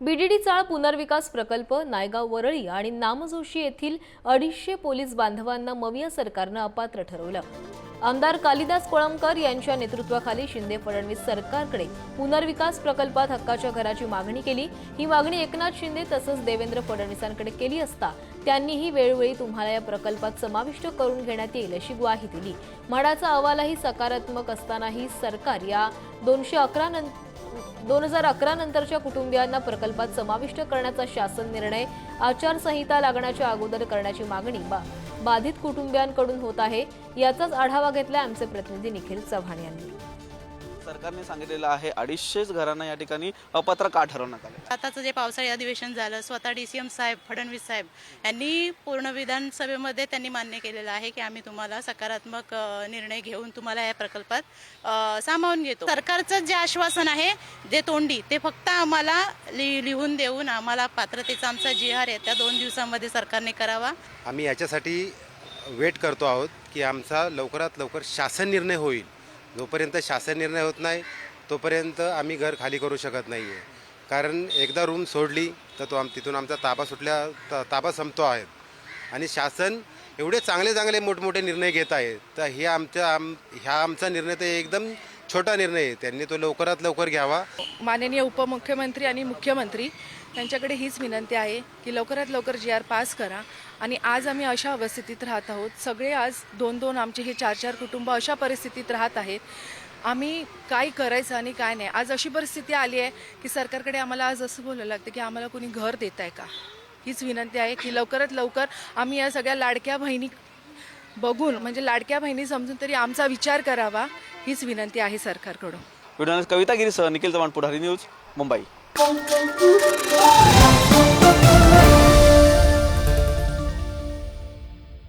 VDD चाळ पुनर्विकास प्रकल्प नायगाव वरळी आणि नामजोशी येथील अडीचशे पोलीस बांधवांना मविया सरकारनं अपात्र ठरवलं. आमदार कालिदास कोळंबकर यांच्या नेतृत्वाखाली शिंदे फडणवीस सरकारकडे पुनर्विकास प्रकल्पात हक्काच्या घराची मागणी केली. ही मागणी एकनाथ शिंदे तसंच देवेंद्र फडणवीसांकडे केली असता त्यांनीही वेळोवेळी तुम्हाला या प्रकल्पात समाविष्ट करून घेण्यात येईल अशी ग्वाही दिली. म्हाडाचा अहवालही सकारात्मक असतानाही सरकार या दोनशे अकरा नंतर दोन हजार अकरा नंतरच्या कुटुंबियांना प्रकल्पात समाविष्ट करण्याचा शासन निर्णय आचारसंहिता लागण्याच्या अगोदर करण्याची मागणी बा बाधित कुटुंबियांकडून होत आहे याचाच आढावा घेतला आमचे प्रतिनिधी निखिल चव्हाण यांनी. सरकारने सांगितलेलं आहे अडीचशेच घरांना या ठिकाणी अपात्र का ठरवण्यात आलं? आताचं जे पावसाळी अधिवेशन झालं स्वतः डी सी एम साहेब फडणवीस साहेब यांनी पूर्ण विधानसभेमध्ये त्यांनी मान्य केलेलं आहे की आम्ही तुम्हाला सकारात्मक निर्णय घेऊन तुम्हाला या प्रकल्पात सामावून घेतो. सरकारचं जे आश्वासन आहे जे तोंडी ते फक्त आम्हाला लि लिहून देऊन आम्हाला पात्रतेचा आमचा जी आर आहे त्या दोन दिवसामध्ये सरकारने करावा. आम्ही याच्यासाठी वेट करतो आहोत की आमचा लवकरात लवकर शासन निर्णय होईल. जोपर्यंत शासन निर्णय होत नाही तोपर्यंत आम्ही घर खाली करू शकत नाही आहे कारण एकदा रूम सोडली तर तो आम तिथून आमचा ताबा सुटल्या त- ताबा संपतो आहे. आणि शासन एवढे चांगले चांगले मोठमोठे निर्णय घेत आहे. तर हे आमच्या आम ह्या आमचा निर्णय तर एकदम छोटा निर्णय आहे. त्यांनी तो लवकरात लवकर घ्यावा. माननीय उपमुख्यमंत्री आणि मुख्यमंत्री त्यांच्याकडे हीच विनंती आहे की लवकरात लवकर जी आर पास करा आणि आज आम्ही अशा अवस्थितीत राहत आहोत. सगळे आज दोन दोन आमचे हे चार चार कुटुंब अशा परिस्थितीत राहत आहेत. आम्ही काय करायचं आणि काय नाही. आज अशी परिस्थिती आली आहे की सरकारकडे आम्हाला आज असं बोलायला लागतं की आम्हाला कोणी घर देत आहे का? हीच विनंती आहे की लवकरात लवकर आम्ही या सगळ्या लाडक्या बहिणी बघून म्हणजे लाडक्या बहिणी समजून तरी आमचा विचार करावा. हीच विनंती आहे सरकारकडून. व्हिडिओ कवितागिरी सह निखिल चव्हाण पुढारी न्यूज मुंबई.